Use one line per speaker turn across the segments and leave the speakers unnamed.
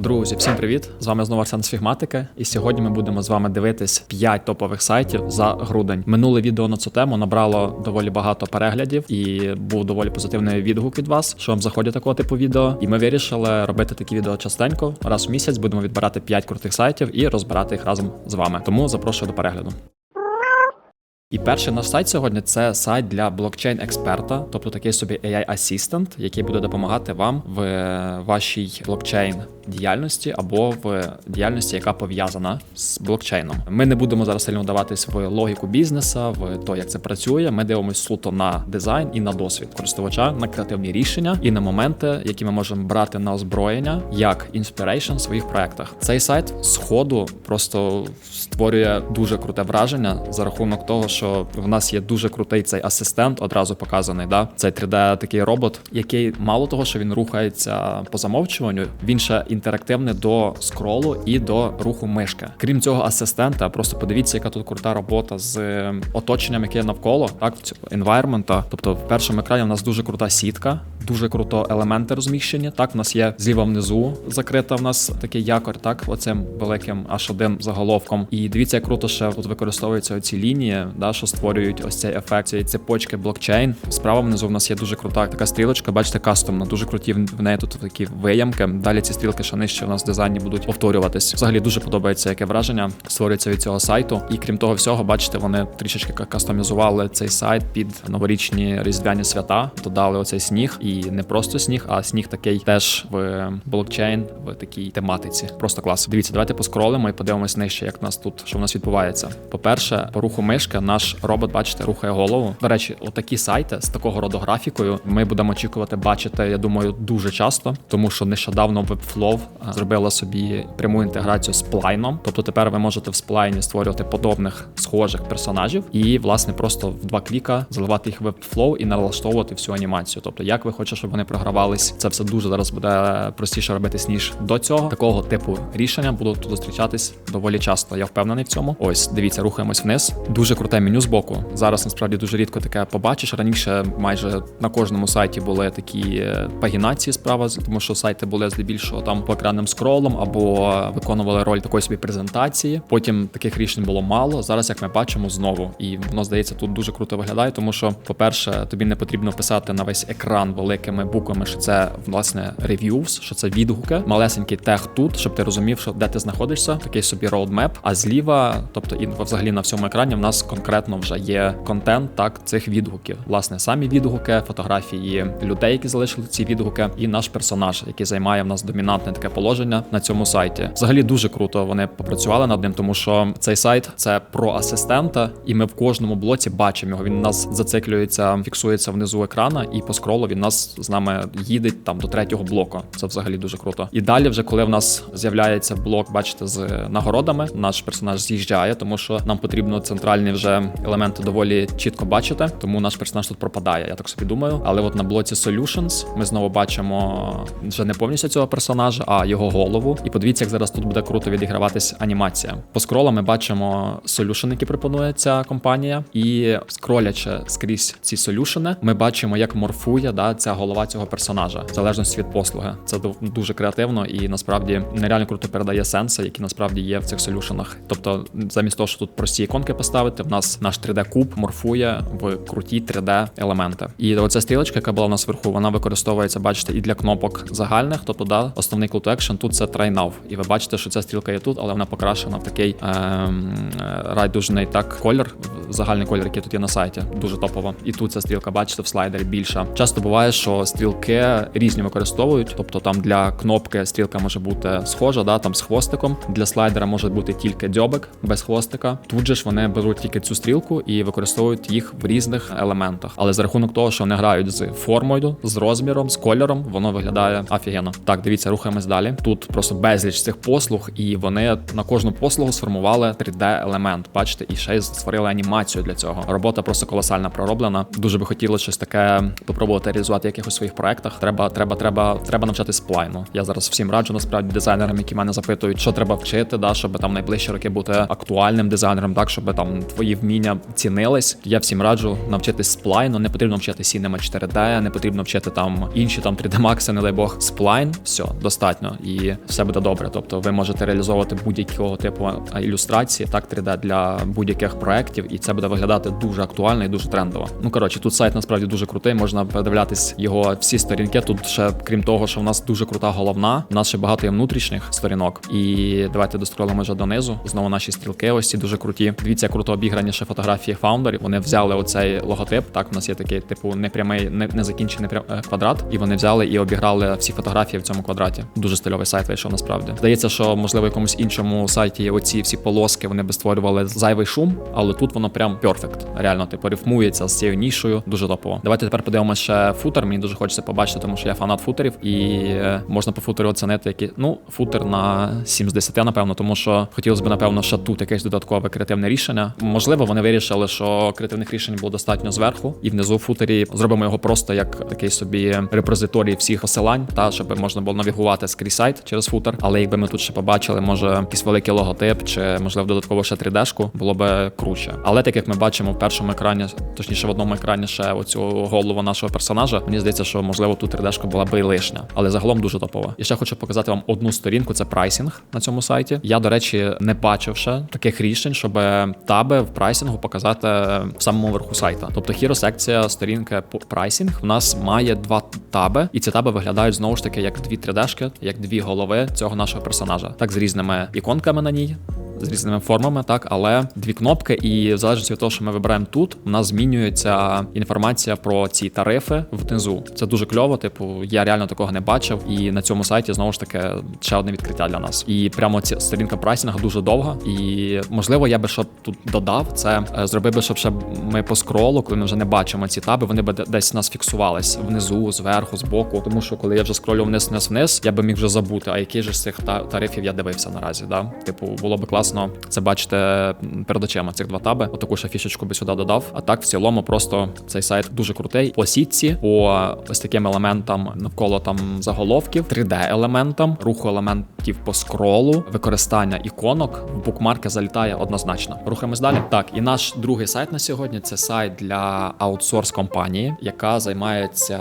Друзі, всім привіт! З вами знову Арсен з Фігматики. І сьогодні ми будемо з вами дивитись 5 топових сайтів за грудень. Минуле відео на цю тему набрало доволі багато переглядів і був доволі позитивний відгук від вас, що вам заходять такого типу відео. І ми вирішили робити такі відео частенько. Раз в місяць будемо відбирати 5 крутих сайтів і розбирати їх разом з вами. Тому запрошую до перегляду. І перший наш сайт сьогодні це сайт для блокчейн-експерта, тобто такий собі AI Assistant, який буде допомагати вам в вашій блокчейн діяльності або в діяльності, яка пов'язана з блокчейном. Ми не будемо зараз сильно вдаватись в логіку бізнеса, в то, як це працює. Ми дивимося суто на дизайн і на досвід користувача, на креативні рішення і на моменти, які ми можемо брати на озброєння як інспірейшн в своїх проектах. Цей сайт з просто створює дуже круте враження за рахунок того, що в нас є дуже крутий цей асистент, одразу показаний. Да, цей 3D такий робот, який мало того, що він рухається по замовчуванню, він ще інтерактивний до скролу і до руху мишки. Крім цього, асистента, просто подивіться, яка тут крута робота з е, оточенням, яке навколо, так environment. Тобто, в першому екрані у нас дуже крута сітка. Дуже круто елементи розміщені. Так, в нас є зліва внизу закрита в нас такий якор, так, оцим великим H1 заголовком. І дивіться, як круто ще тут використовуються оці лінії, да, що створюють ось цей ефект цієї цепочки блокчейн. Справа внизу в нас є дуже крута така стрілочка. Бачите, кастомна, дуже круті в в неї тут такі виямки. Далі ці стрілки ще нижче у нас в дизайні будуть повторюватись. Взагалі дуже подобається яке враження створюється від цього сайту. І крім того всього, бачите, вони трішечки кастомізували цей сайт під новорічні різдвяні свята. Додали оцей сніг, і не просто сніг, а сніг такий теж в блокчейн, в такій тематиці. Просто клас. Дивіться, давайте поскролимо і подивимось нижче, як у нас тут що в нас відбувається. По-перше, по руху мишки наш робот, бачите, рухає голову. До речі, отакі сайти з такого роду графікою ми будемо очікувати бачити, я думаю, дуже часто, тому що нещодавно Webflow зробила собі пряму інтеграцію з плайном. Тобто тепер ви можете в сплайні створювати подобних схожих персонажів і, власне, просто в два кліка заливати їх в Webflow і налаштовувати всю анімацію. Тобто, як ви хочете, щоб вони програвались, це все дуже зараз буде простіше робитись ніж до цього. Такого типу рішення будуть зустрічатись доволі часто. Я впевнений в цьому. Ось дивіться, рухаємось вниз. Дуже круте меню з боку. Зараз насправді дуже рідко таке побачиш. Раніше майже на кожному сайті були такі е, пагінації справа, тому що сайти були здебільшого там по екранним скролом або виконували роль такої собі презентації. Потім таких рішень було мало. Зараз, як ми бачимо, знову і воно здається тут дуже круто виглядає, тому що, по-перше, тобі не потрібно писати на весь екран великими буквами, що це власне reviews, що це відгуки. Малесенький тег тут, щоб ти розумів, що де ти знаходишся, такий собі roadmap. А зліва, тобто і взагалі на всьому екрані, в нас конкретно вже є контент так цих відгуків. Власне, самі відгуки, фотографії людей, які залишили ці відгуки, і наш персонаж, який займає в нас домінантне таке положення на цьому сайті. Взагалі дуже круто вони попрацювали над ним, тому що цей сайт це про асистента, і ми в кожному блоці бачимо його. Він у нас зациклюється, фіксується внизу екрана, і по скролу він нас з нами їде там до третього блоку. Це взагалі дуже круто. І далі, вже коли в нас з'являється блок, бачите, з нагородами, наш персонаж з'їжджає, тому що нам потрібно центральні вже елементи доволі чітко бачити. Тому наш персонаж тут пропадає. Я так собі думаю. Але от на блоці Solutions ми знову бачимо вже не повністю цього персонажа, а його голову. І подивіться, як зараз тут буде круто відіграватись анімація. По скролам ми бачимо солюшен, які пропонує ця компанія, і скролячи скрізь ці солюшени, ми бачимо, як морфує да, ця голова цього персонажа, в залежності від послуги. Це дуже креативно і насправді нереально круто передає сенси, які насправді є в цих солюшенах. Тобто, замість того, що тут прості іконки поставити, в нас наш 3D-куб морфує в круті 3D-елементи. І оця стрілочка, яка була в нас вверху, вона використовується, бачите, і для кнопок загальних. Тобто, да, основний call to action тут це now. І ви бачите, що ця стрілка є тут, але вона покрашена в такий ем, райдужний так колір, загальний колір, який тут є на сайті. Дуже топово. І тут ця стрілка, бачите, в слайдері більша. Часто буває, що стрілки різні використовують. Тобто там для кнопки стрілка може бути схожа, да, там з хвостиком. Для слайдера може бути тільки дзьобик без хвостика. Тут же ж вони беруть тільки цю стрілку і використовують їх в різних елементах. Але за рахунок того, що вони грають з формою, з розміром, з кольором, воно виглядає офігенно. Так, дивіться, рухаємось далі. Тут просто безліч цих послуг, і вони на кожну послугу сформували 3D-елемент. Бачите, і ще й створили анімацію для цього. Робота просто колосально пророблена. Дуже би хотілося щось таке попробувати реалізувати якихось своїх проектах, треба, треба, треба, треба навчатись сплайну. Я зараз всім раджу насправді дизайнерам, які мене запитують, що треба вчити, да, щоб там найближчі роки бути актуальним дизайнером, так щоб там твої вміння цінились. Я всім раджу навчитись сплайну. Не потрібно вчити Cinema 4D, не потрібно вчити там інші там 3D Max, не дай Бог, сплайн. Все достатньо і все буде добре. Тобто ви можете реалізовувати будь-якого типу ілюстрації, так 3D для будь-яких проєктів, і це буде виглядати дуже актуально і дуже трендово. Ну коротше, тут сайт насправді дуже крутий. Можна передивлятись його всі сторінки. Тут ще крім того, що в нас дуже крута головна. У нас ще багато є внутрішніх сторінок. І давайте достролимо вже донизу. Знову наші стрілки. Ось ці дуже круті. Дивіться, круто обіграні ще фотографії фаундерів. Вони взяли оцей логотип. Так, у нас є такий типу непрямий, не, не закінчений прям, е, квадрат, і вони взяли і обіграли всі фотографії в цьому квадраті. Дуже стильовий сайт вийшов насправді. Здається, що можливо в якомусь іншому сайті оці всі полоски вони би створювали зайвий шум, але тут воно прям перфект. Реально, типу, рифмується з цією нішою. Дуже топово. Давайте тепер подивимося ще футер. Мені дуже хочеться побачити, тому що я фанат футерів, і е, можна по футеру оцінити, які ну футер на 7 з 10, напевно, тому що хотілося б, напевно, ще тут якесь додаткове креативне рішення. Можливо, вони вирішили, що креативних рішень було достатньо зверху, і внизу в футері зробимо його просто як такий собі репозиторій всіх посилань, та щоб можна було навігувати скрізь сайт через футер. Але якби ми тут ще побачили, може якийсь великий логотип, чи можливо додатково ще 3D-шку, було би круче. Але так як ми бачимо в першому екрані, точніше в одному екрані ще оцю голову нашого персонажа, мені здається, що можливо тут 3D-шка була би лишня, але загалом дуже топова. І ще хочу показати вам одну сторінку. Це прайсінг на цьому сайті. Я, до речі, не бачив ще таких рішень, щоб таби в прайсінгу показати в самому верху сайта. Тобто хіро секція сторінки прайсінг в нас має два таби, і ці таби виглядають знову ж таки як дві 3D-шки, як дві голови цього нашого персонажа, так з різними іконками на ній з різними формами, так, але дві кнопки, і в залежності від того, що ми вибираємо тут, у нас змінюється інформація про ці тарифи внизу. Це дуже кльово. Типу, я реально такого не бачив. І на цьому сайті знову ж таки ще одне відкриття для нас. І прямо ця сторінка прайсінга дуже довга. І можливо, я би що тут додав, це е, зробив би, щоб ще ми по скролу, коли ми вже не бачимо ці таби, вони б десь у нас фіксувались внизу, зверху, збоку. Тому що коли я вже скролю вниз, вниз, вниз, я би міг вже забути, а який же з цих тарифів я дивився наразі. Да? Типу, було би класно класно це бачите перед очима цих два таби. Отаку ще фішечку би сюди додав. А так, в цілому, просто цей сайт дуже крутий. По сітці, по ось таким елементам навколо там заголовків, 3D-елементам, руху елементів по скролу, використання іконок в букмарки залітає однозначно. Рухаємось далі. Так, і наш другий сайт на сьогодні це сайт для аутсорс компанії, яка займається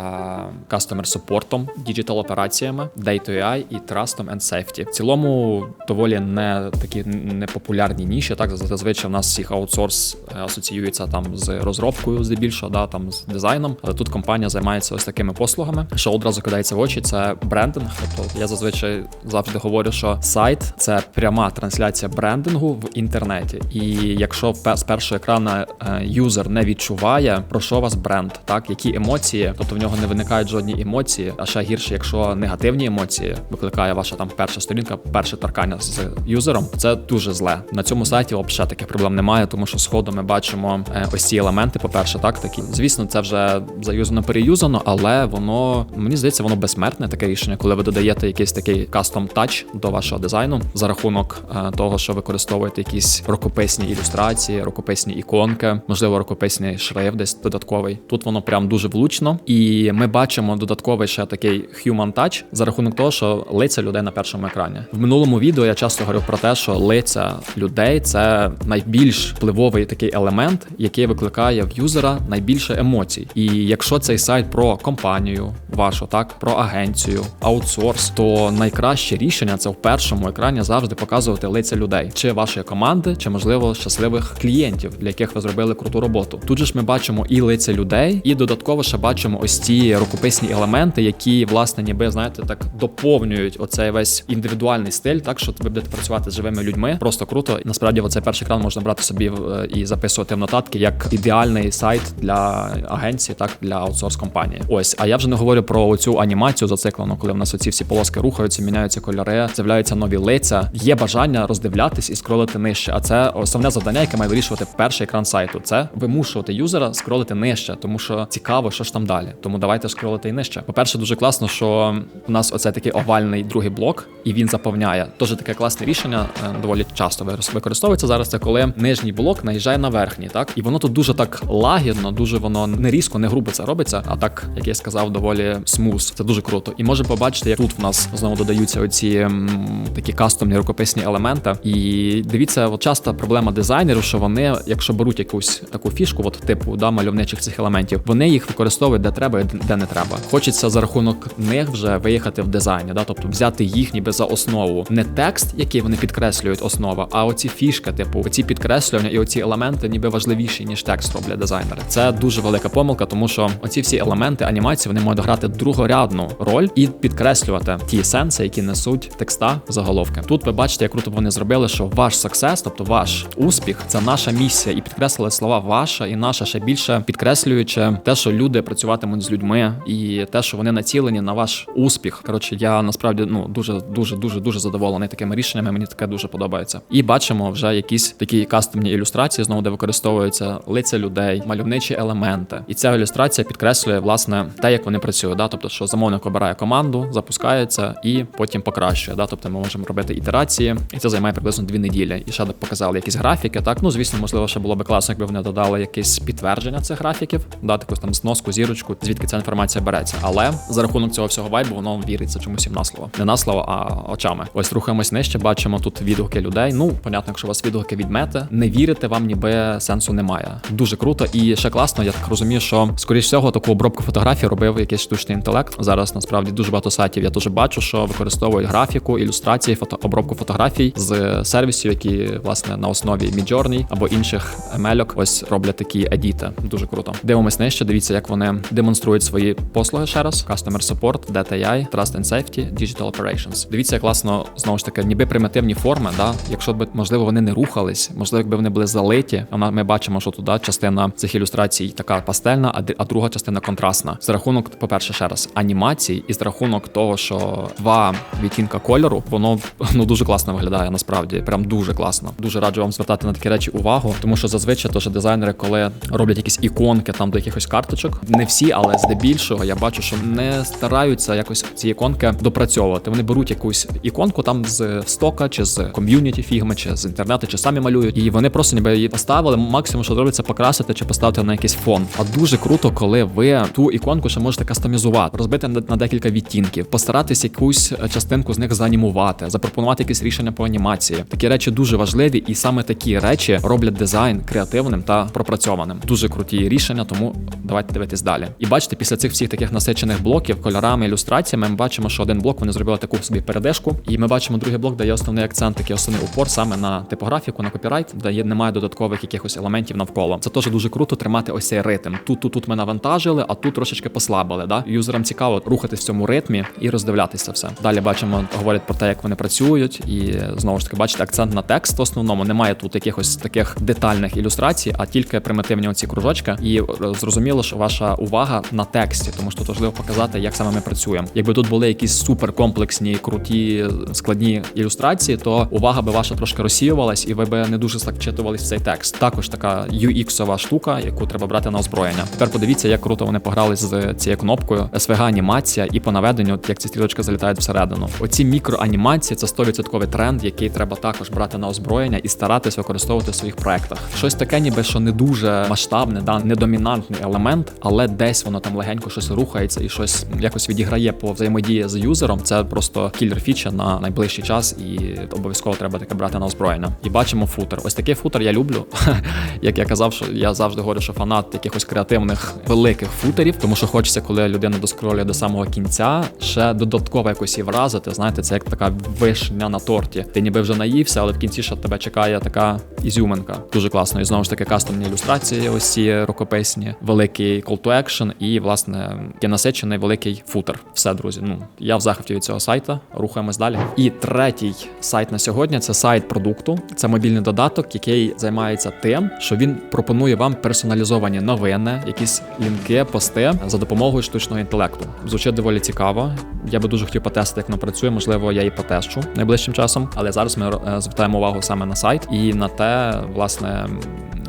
customer супортом, діджитал операціями, Data AI і Trust and Safety. В цілому доволі не такі не популярні ніші. Так зазвичай в нас всіх аутсорс е, асоціюється там з розробкою, здебільшого, да там з дизайном. Але тут компанія займається ось такими послугами. Що одразу кидається в очі, це брендинг. Тобто я зазвичай завжди говорю, що сайт це пряма трансляція брендингу в інтернеті. І якщо з першого екрана е, юзер не відчуває, про що вас бренд, так які емоції, тобто в нього не виникають жодні емоції, а ще гірше, якщо негативні емоції викликає ваша там перша сторінка, перше торкання з юзером, це дуже зле. На цьому сайті взагалі таких проблем немає, тому що сходу ми бачимо е, ось ці елементи. По перше, так такі. Звісно, це вже заюзано переюзано, але воно мені здається, воно безсмертне таке рішення, коли ви додаєте якийсь такий кастом тач до вашого дизайну за рахунок е, того, що використовуєте якісь рукописні ілюстрації, рукописні іконки, можливо, рукописний шрифт десь додатковий. Тут воно прям дуже влучно, і ми бачимо додатковий ще такий human touch за рахунок того, що лиця людей на першому екрані. В минулому відео я часто говорив про те, що лиця людей це найбільш впливовий такий елемент, який викликає в юзера найбільше емоцій. І якщо цей сайт про компанію вашу, так про агенцію, аутсорс, то найкраще рішення це в першому екрані завжди показувати лиця людей, чи вашої команди, чи можливо щасливих клієнтів, для яких ви зробили круту роботу. Тут же ж ми бачимо і лиця людей, і додатково ще бачимо ось ці рукописні елементи, які власне ніби знаєте так доповнюють оцей весь індивідуальний стиль, так що ви будете працювати з живими людьми просто круто. Насправді цей перший екран можна брати собі і записувати в нотатки як ідеальний сайт для агенції, так для аутсорс компанії. Ось, а я вже не говорю про цю анімацію зациклену, коли в нас оці всі полоски рухаються, міняються кольори, з'являються нові лиця, є бажання роздивлятись і скролити нижче. А це основне завдання, яке має вирішувати перший екран сайту. Це вимушувати юзера скролити нижче, тому що цікаво, що ж там далі. Тому давайте скролити і нижче. По-перше, дуже класно, що у нас оце такий овальний другий блок, і він заповняє. Дуже таке класне рішення, е, доволі часто використовується зараз. Це коли нижній блок наїжджає на верхній, так і воно тут дуже так лагідно, дуже воно не різко, не грубо це робиться. А так, як я сказав, доволі смуз. Це дуже круто. І можемо побачити, як тут в нас знову додаються оці м, такі кастомні рукописні елементи. І дивіться, от часто проблема дизайнерів, що вони, якщо беруть якусь таку фішку, от типу да, мальовничих цих елементів, вони їх використовують де треба і де не треба. Хочеться за рахунок них вже виїхати в дизайні, да, тобто взяти їх ніби за основу, не текст, який вони підкреслюють основа, а оці фішки, типу, оці підкреслювання і оці елементи, ніби важливіші ніж текст роблять дизайнери. Це дуже велика помилка, тому що оці всі елементи анімації вони можуть грати другорядну роль і підкреслювати ті сенси, які несуть текста заголовки. Тут ви бачите, як круто вони зробили, що ваш саксес, тобто ваш успіх, це наша місія, і підкреслили слова ваша і наша ще більше підкреслюючи те, що люди працюватимуть з людьми, і те, що вони націлені на ваш успіх. Коротше, я насправді ну дуже дуже дуже дуже задоволений такими рішеннями. Мені таке дуже подобається. І бачимо вже якісь такі кастомні ілюстрації, знову де використовуються лиця людей, мальовничі елементи. І ця ілюстрація підкреслює власне те, як вони працюють. Да? Тобто, що замовник обирає команду, запускається і потім покращує. Да? Тобто ми можемо робити ітерації, і це займає приблизно дві неділі. І ще показали якісь графіки. Так, ну звісно, можливо, ще було би класно, якби вони додали якесь підтвердження цих графіків, дати якусь там зноску, зірочку, звідки ця інформація береться. Але за рахунок цього всього вайбу воно віриться чомусь їм на слово. Не слово, а очами. Ось рухаємось нижче, бачимо тут відгуки людей. Ну, понятно, якщо у вас відгуки від мети, не вірити вам ніби сенсу немає. Дуже круто. І ще класно, я так розумію, що скоріш всього таку обробку фотографій робив якийсь штучний інтелект. Зараз насправді дуже багато сайтів. Я дуже бачу, що використовують графіку, ілюстрації, фото обробку фотографій з сервісів, які власне на основі Midjourney або інших емельок ось роблять такі едіти. Дуже круто. Дивимось нижче. Дивіться, як вони демонструють свої послуги ще раз: Customer Support, Data AI, Trust and Safety, Digital Operations. Дивіться, як класно знову ж таки, ніби примітивні форми. Да, якщо б можливо вони не рухались, можливо, якби вони були залиті. А ми бачимо, що туди частина цих ілюстрацій така пастельна, а друга частина контрастна. За рахунок, по-перше, ще раз анімацій, і з рахунок того, що два відтінка кольору, воно ну дуже класно виглядає. Насправді, прям дуже класно. Дуже раджу вам звертати на такі речі увагу, тому що зазвичай то, що дизайнери, коли роблять якісь іконки там до якихось карточок, не всі, але здебільшого я бачу, що не стараються якось ці іконки допрацьовувати. Вони беруть якусь іконку там з стока, чи з ком'юніті фігми, чи з інтернету, чи самі малюють, і вони просто ніби її поставили. Максимум, що зробиться, покрасити чи поставити на якийсь фон. А дуже круто, коли ви ту іконку ще можете кастомізувати, розбити на, декілька відтінків, постаратись якусь е, частинку з них заанімувати, запропонувати якісь рішення по анімації. Такі речі дуже важливі, і саме такі речі роблять дизайн креативним та пропрацьованим. Дуже круті рішення, тому давайте дивитись далі. І бачите, після цих всіх таких насичених блоків, кольорами, ілюстраціями, ми бачимо, що один блок вони зробили таку собі передишку, і ми бачимо другий блок, де є основний акцент, такий основний упор саме на типографіку, на копірайт, де немає додаткових якихось елементів навколо. Це теж дуже круто тримати ось цей ритм. Тут, тут, тут ми навантажили, а тут трошечки послабили. Да? Юзерам цікаво рухатись в цьому ритмі і роздивлятися все. Далі бачимо, говорять про те, як вони працюють, і знову ж таки, бачите, акцент на текст в основному. Немає тут якихось таких детальних ілюстрацій, а тільки примітивні оці кружочки. І зрозуміло, що ваша увага на тексті, тому що тут важливо показати, як саме ми працюємо. Якби тут були якісь суперкомплексні, круті, складні ілюстрації, то увага би ваша трошки розсіювалась, і ви би не дуже так вчитувались в цей текст. Також така UX-ова штука, яку треба брати на озброєння. Тепер подивіться, як круто вони пограли з цією кнопкою. SVG анімація і по наведенню, як ці стрілочки залітають всередину. Оці мікроанімації це 100% тренд, який треба також брати на озброєння і старатись використовувати в своїх проектах. Щось таке, ніби що не дуже масштабне, да не домінантний елемент, але десь воно там легенько щось рухається і щось якось відіграє по взаємодії з юзером. Це просто кілер фіча на найближчий час, і обов'язково треба таке брати на озброєння. І бачимо футер. Ось такий футер я люблю. Як я казав, що я завжди говорю, що фанат якихось креативних великих футерів, тому що хочеться, коли людина доскролює до самого кінця, ще додатково якось її вразити. Знаєте, це як така вишня на торті. Ти ніби вже наївся, але в кінці ще тебе чекає така ізюминка. Дуже класно. І знову ж таки кастомні ілюстрації, ось ці рукописні, великий call to action і власне є насичений великий футер. Все, друзі. Ну я в захваті від цього сайта. Рухаємось далі. І третій сайт на сьогодні це сайт продукту. Це мобільний додаток, який займається тим, що він пропонує вам персоналізовані новини, якісь лінки, пости за допомогою штучного інтелекту. Звучить доволі цікаво. Я би дуже хотів потестити, як воно працює. Можливо, я і потещу найближчим часом. Але зараз ми е, звертаємо увагу саме на сайт і на те, власне.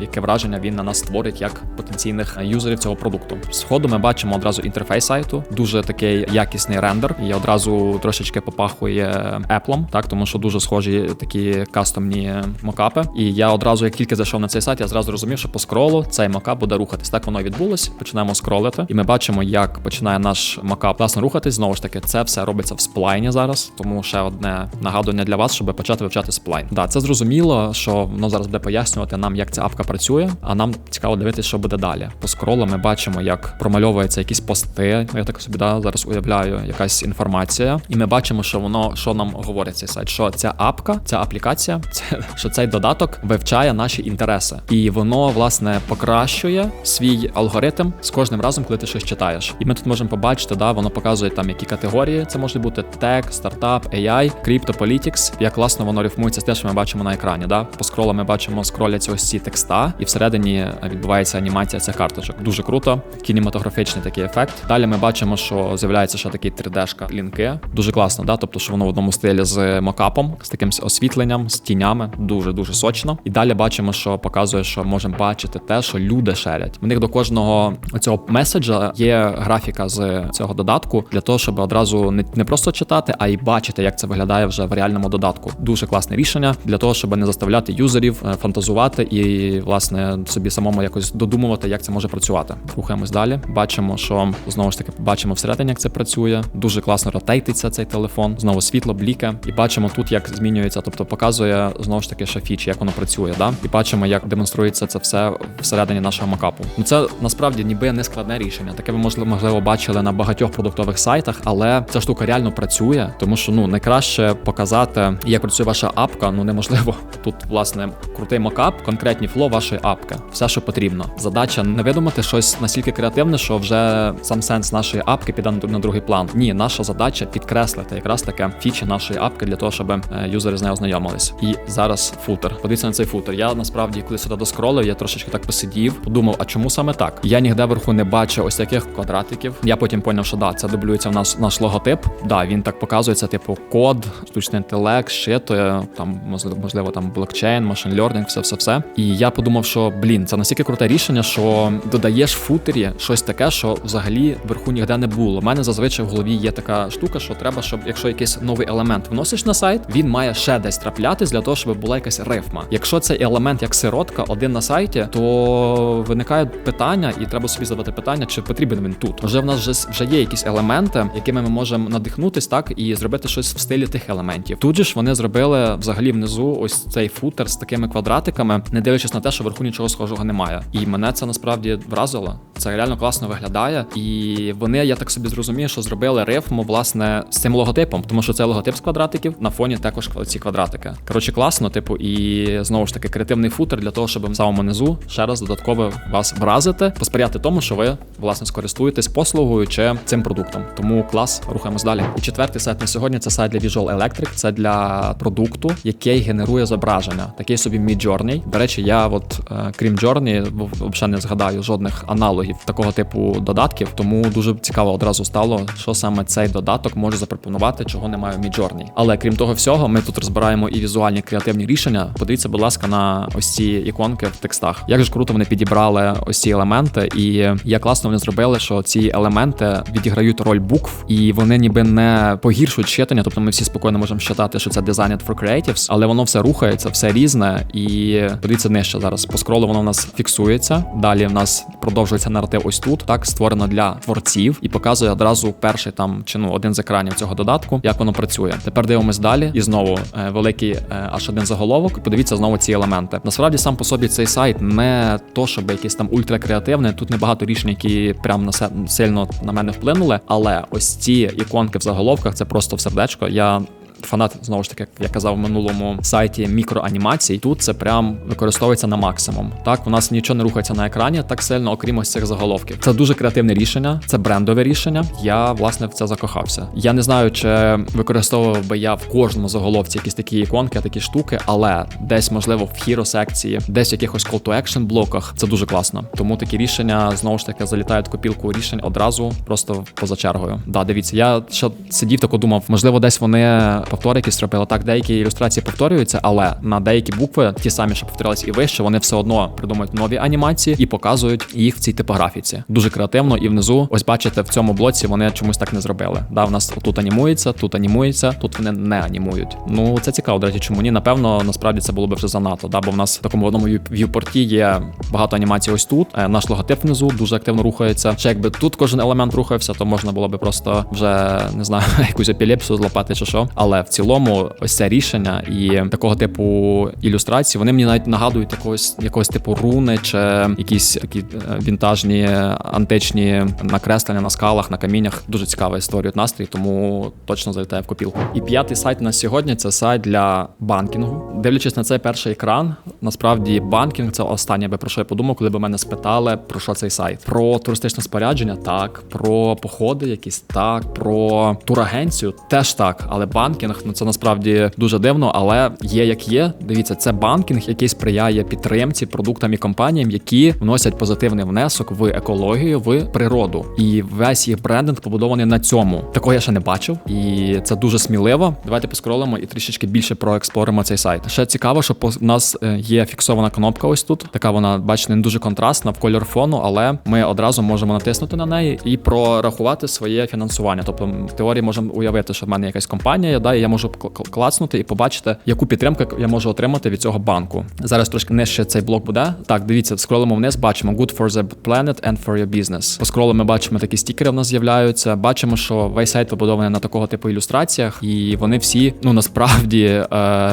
Яке враження він на нас створить як потенційних юзерів цього продукту? Сходу ми бачимо одразу інтерфейс сайту, дуже такий якісний рендер, і одразу трошечки попахує Apple, так тому що дуже схожі такі кастомні мокапи. І я одразу, як тільки зайшов на цей сайт, я зразу розумів, що по скролу цей мокап буде рухатись. Так воно і відбулось. Починаємо скролити, і ми бачимо, як починає наш мокап класно рухатись. Знову ж таки, це все робиться в сплайні зараз. Тому ще одне нагадування для вас, щоб почати вивчати сплайн. Да, це зрозуміло, що воно зараз буде пояснювати нам, як ця апка працює. А нам цікаво дивитися, що буде далі. По скролу ми бачимо, як промальовуються якісь пости. Я так собі да, зараз уявляю, якась інформація, і ми бачимо, що воно що нам говорить цей сайт. Що ця апка, ця аплікація, це що цей додаток вивчає наші інтереси, і воно власне покращує свій алгоритм з кожним разом, коли ти щось читаєш. І ми тут можемо побачити, да, воно показує там які категорії. Це може бути тег, стартап, AI, Crypto-Politics. Як класно воно рифмується з те, що ми бачимо на екрані. Да? По скролу ми бачимо скроляться ось ці текста, і всередині відбувається анімація цих карточок. Дуже круто, кінематографічний такий ефект. Далі ми бачимо, що з'являється ще такий 3D-шка лінки. Дуже класно, да? тобто, що воно в одному стилі з мокапом, з таким освітленням, з тінями, дуже дуже сочно. І далі бачимо, що показує, що можемо бачити те, що люди шерять. В них до кожного цього меседжа є графіка з цього додатку для того, щоб одразу не, не просто читати, а й бачити, як це виглядає вже в реальному додатку. Дуже класне рішення для того, щоб не заставляти юзерів е, фантазувати і власне собі самому якось додумувати, як це може працювати. Рухаємось далі. Бачимо, що знову ж таки бачимо всередині, як це працює. Дуже класно ротейтиться цей телефон. Знову світло, бліка. І бачимо тут, як змінюється, тобто показує знову ж таки ще фічі, як воно працює. Да? І бачимо, як демонструється це все всередині нашого макапу. Ну це насправді ніби не складне рішення. Таке ви можливо бачили на багатьох продуктових сайтах, але ця штука реально працює, тому що ну найкраще показати, як працює ваша апка. Ну неможливо. Тут власне крутий макап, конкретні фло вашої апки. Все, що потрібно. Задача не видумати щось настільки креативне, що вже сам сенс нашої апки піде на на другий план. Ні, наша задача підкреслити якраз таке фічі нашої апки для того, щоб е, юзери з нею ознайомились. І зараз футер. Подивіться на цей футер. Я насправді, коли сюди доскролив, я трошечки так посидів, подумав, а чому саме так? Я ніде вверху не бачу ось таких квадратиків. Я потім поняв, що да, це дублюється в нас наш логотип. Да, він так показується, типу, код, штучний інтелект, щитує, там можливо, там блокчейн, машин learning, все, все, все. І я подумав, що блін, це настільки круте рішення, що додаєш в футері щось таке, що взагалі вверху ніде не було. У мене зазвичай в голові є така штука, що треба, щоб якщо якийсь новий елемент вносиш на сайт, він має ще десь траплятись для того, щоб була якась рифма. Якщо цей елемент як сиротка один на сайті, то виникає питання, і треба собі задати питання, чи потрібен він тут. Вже в нас вже, вже є якісь елементи, якими ми можемо надихнутись, так і зробити щось в стилі тих елементів. Тут же ж вони зробили взагалі внизу ось цей футер з такими квадратиками, не дивлячись на те, що вверху нічого схожого немає. І мене це насправді вразило. Це реально класно виглядає. І вони, я так собі зрозумію, що зробили рифму власне з цим логотипом, тому що це логотип з квадратиків на фоні також ці квадратики. Коротше, класно, типу, і знову ж таки креативний футер для того, щоб в самому низу ще раз додатково вас вразити, посприяти тому, що ви власне скористуєтесь послугою чи цим продуктом. Тому клас, рухаємось далі. І четвертий сайт на сьогодні це сайт для Visual Electric. Це для продукту, який генерує зображення. Такий собі Midjourney. До речі, я от е, крім Journey, взагалі не згадаю жодних аналогів такого типу додатків. Тому дуже цікаво одразу стало, що саме цей додаток може запропонувати, чого немає в Midjourney. Але крім того всього, ми тут розбираємо і візуальні креативні рішення. Подивіться, будь ласка, на ось ці іконки в текстах. Як ж круто вони підібрали ось ці елементи, і як класно вони зробили, що ці елементи відіграють роль букв, і вони ніби не погіршують читання. Тобто ми всі спокійно можемо читати, що це Designed for Creatives, але воно все рухається, все різне. І подивіться нижче зараз. По скролу воно в нас фіксується. Далі в нас продовжується наратив ось тут. Так створено для творців і показує одразу перший там чи ну один з екранів цього додатку, як воно працює. Тепер дивимось далі, і знову е, великий е, аж один заголовок. Подивіться знову ці елементи. Насправді сам по собі цей сайт не то, щоб якийсь там ультракреативний. Тут небагато рішень, які прям на сильно на мене вплинули. Але ось ці іконки в заголовках це просто в сердечко. Я фанат знову ж таки, як я казав в минулому сайті мікроанімацій. Тут це прям використовується на максимум. Так, у нас нічого не рухається на екрані так сильно, окрім ось цих заголовків. Це дуже креативне рішення, це брендове рішення. Я власне в це закохався. Я не знаю, чи використовував би я в кожному заголовці якісь такі іконки, такі штуки, але десь можливо в хіро секції, десь в якихось call to action блоках це дуже класно. Тому такі рішення знову ж таки залітають копілку рішень одразу, просто поза чергою. Да, дивіться, я ще сидів тако думав, можливо, десь вони повтори якісь робили. Так, деякі ілюстрації повторюються, але на деякі букви, ті самі, що повторялись і вище, вони все одно придумують нові анімації і показують їх в цій типографіці. Дуже креативно. І внизу, ось бачите, в цьому блоці вони чомусь так не зробили. Да, в нас тут анімується, тут анімується, тут вони не анімують. Ну це цікаво, до речі, чому ні? Напевно, насправді це було б вже занадто. Да, бо в нас в такому одному в'юпорті є багато анімацій. Ось тут. Е, Наш логотип внизу дуже активно рухається. Ще якби тут кожен елемент рухався, то можна було би просто вже не знаю якусь епілепсію злопати чи що. Але в цілому, ось це рішення і такого типу ілюстрації, вони мені навіть нагадують якогось якогось типу руни чи якісь такі е, вінтажні античні накреслення на скалах, на каміннях. Дуже цікава історія настрій, тому точно залітає в копілку. І п'ятий сайт на сьогодні це сайт для банкінгу. Дивлячись на цей перший екран, насправді банкінг це останнє би про що я подумав, коли б мене спитали про що цей сайт. Про туристичне спорядження, так, про походи, якісь так, про турагенцію теж так. Але банкінг ну це насправді дуже дивно, але є як є. Дивіться, це банкінг, який сприяє підтримці продуктам і компаніям, які вносять позитивний внесок в екологію, в природу. І весь їх брендинг побудований на цьому. Такого я ще не бачив, і це дуже сміливо. Давайте поскролимо і трішечки більше проексплоримо цей сайт. Ще цікаво, що у нас е, є фіксована кнопка. Ось тут така вона, бачите, не дуже контрастна в кольор фону, але ми одразу можемо натиснути на неї і прорахувати своє фінансування. Тобто, в теорії можемо уявити, що в мене якась компанія, да, і я можу клацнути і побачити, яку підтримку я можу отримати від цього банку. Зараз трошки нижче цей блок буде. Так, дивіться, скролимо вниз, бачимо good for the planet and for your business. По скролу ми бачимо такі стікери в нас з'являються. Бачимо, що весь сайт побудований на такого типу ілюстраціях, і вони всі ну насправді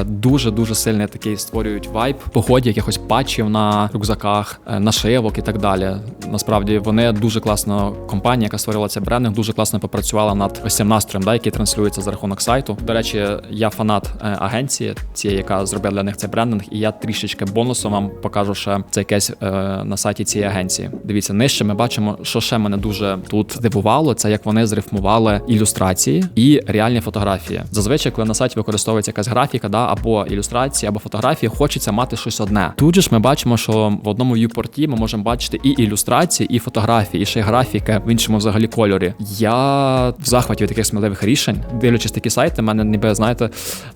дуже дуже сильний такий створюють вайб, поході якихось патчів на рюкзаках, е, нашивок і так далі. Насправді вони дуже класна компанія, яка створила цей брендинг, дуже класно попрацювала над ось цим настроєм, да, який транслюється за рахунок сайту. Речі, я фанат е, агенції, цієї, яка зробила для них цей брендинг, і я трішечки бонусом вам покажу ще це якесь е, на сайті цієї агенції. Дивіться, нижче ми бачимо, що ще мене дуже тут здивувало, це як вони зрифмували ілюстрації і реальні фотографії. Зазвичай, коли на сайті використовується якась графіка, да або ілюстрації, або фотографії, хочеться мати щось одне. Тут же ж ми бачимо, що в одному в'юпорті ми можемо бачити і ілюстрації, і фотографії, і ще й графіки в іншому взагалі кольорі. Я в захваті від таких сміливих рішень, дивлячись такі сайти, мене ніби знаєте,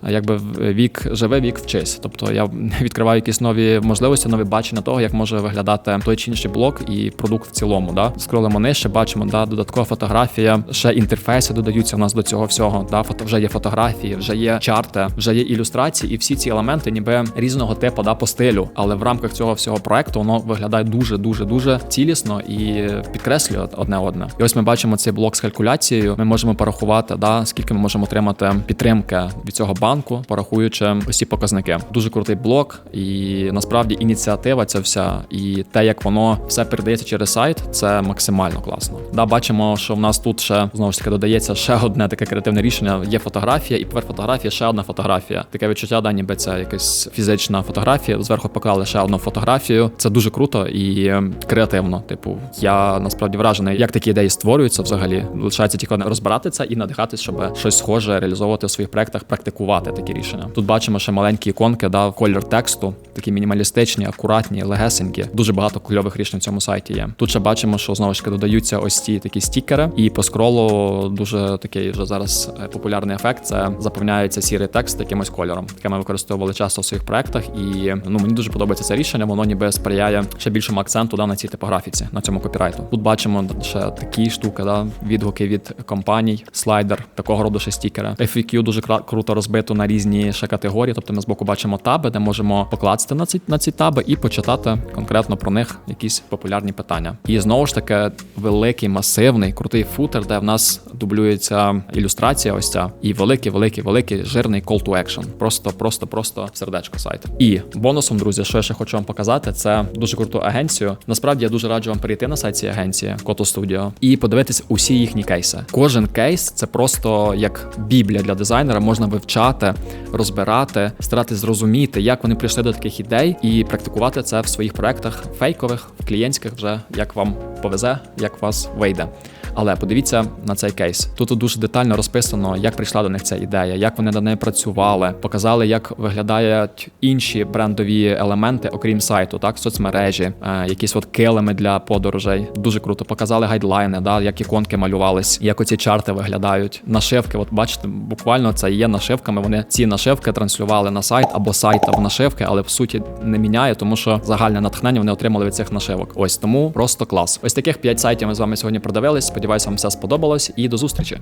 якби вік живе, вік вчись. Тобто я відкриваю якісь нові можливості, нові бачення того, як може виглядати той чи інший блок і продукт в цілому. Да? Скролимо нижче, бачимо, да, додаткова фотографія, ще інтерфейси додаються у нас до цього всього. Да? Фото вже є фотографії, вже є чарти, вже є ілюстрації, і всі ці елементи, ніби різного типу, да, по стилю. Але в рамках цього всього проекту воно виглядає дуже, дуже, дуже цілісно і підкреслює одне одне. І ось ми бачимо цей блок з калькуляцією. Ми можемо порахувати, да, скільки ми можемо отримати підтримки від цього банку, порахуючи усі показники. Дуже крутий блок, і насправді ініціатива ця вся, і те, як воно все передається через сайт, це максимально класно. Да, бачимо, що в нас тут ще знову ж таки додається ще одне таке креативне рішення. Є фотографія, і поверх фотографії ще одна фотографія. Таке відчуття, да, ніби це якась фізична фотографія. Зверху поклали ще одну фотографію. Це дуже круто і креативно. Типу, я насправді вражений, як такі ідеї створюються взагалі. Лишається тільки розбирати це і надихатись, щоб щось схоже реалізовувати в своїх проектах, практикувати такі рішення. Тут бачимо ще маленькі іконки, да, колір тексту, такі мінімалістичні, акуратні, легесенькі. Дуже багато кульових рішень в цьому сайті є. Тут ще бачимо, що знову ж таки додаються ось ці такі стікери, і по скролу дуже такий вже зараз е, популярний ефект. Це заповняється сірий текст якимось кольором. Таке ми використовували часто в своїх проектах, і ну мені дуже подобається це рішення. Воно ніби сприяє ще більшому акценту да, на цій типографіці, на цьому копірайту. Тут бачимо ще такі штуки, да, відгуки від компаній, слайдер, такого роду ще стікери. FAQ дуже круто розбито на різні ще категорії. Тобто ми збоку бачимо таби, де можемо покласти на ці на ці таби і почитати конкретно про них якісь популярні питання. І знову ж таки великий, масивний, крутий футер, де в нас дублюється ілюстрація. Ось ця і великий, великий, великий жирний call to action. Просто, просто, просто сердечко сайт. І бонусом, друзі, що я ще хочу вам показати, це дуже круту агенцію. Насправді я дуже раджу вам перейти на сайт цієї агенції Koto Studio і подивитись усі їхні кейси. Кожен кейс це просто як біблія для дизайнера можна вивчати, розбирати, старатись зрозуміти, як вони прийшли до таких ідей, і практикувати це в своїх проектах фейкових, в клієнтських вже як вам повезе, як вас вийде. Але подивіться на цей кейс. Тут дуже детально розписано, як прийшла до них ця ідея, як вони над нею працювали, показали, як виглядають інші брендові елементи, окрім сайту, так, соцмережі, е, якісь от килими для подорожей. Дуже круто. Показали гайдлайни, да, як іконки малювались, як оці чарти виглядають. Нашивки, от бачите, буквально це є нашивками. Вони ці нашивки транслювали на сайт або сайт або нашивки, але в суті не міняє, тому що загальне натхнення вони отримали від цих нашивок. Ось тому просто клас. Ось таких 5 сайтів ми з вами сьогодні продивились. Сподіваюся, вам все сподобалось і до зустрічі.